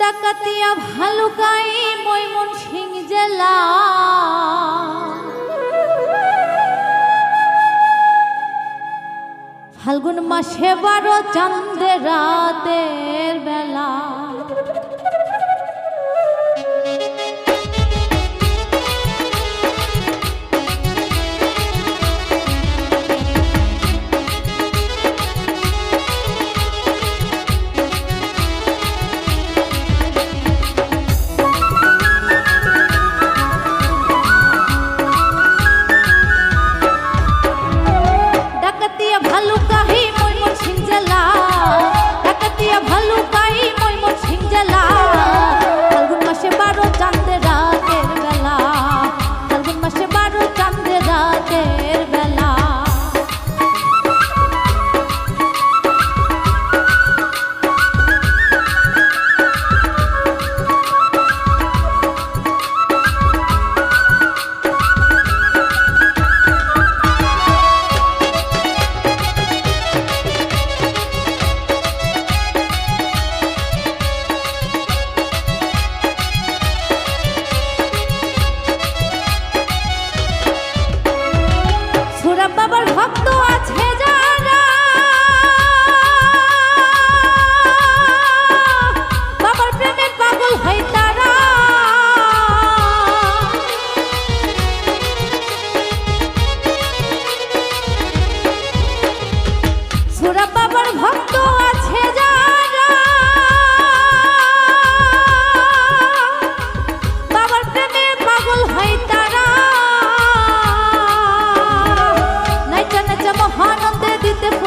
ডাকাতিয়া ভালুকাই ময়মন সিং জেলা। ফাল্গুন মাসে বারো চান্দে রাতের বেলা।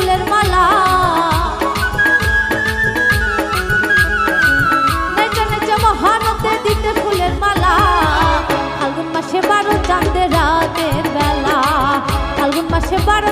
ফুলের মালা। নেচে নেচে মহানতে দিতে ফুলের মালা। ফাল্গুন মাসে বারো চাঁদের রাতের বেলা। ফাল্গুন মাসে বারো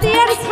tierra.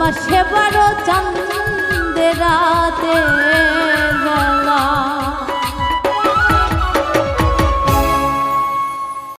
মাসে বারো চাঁদের রাতে বেলা।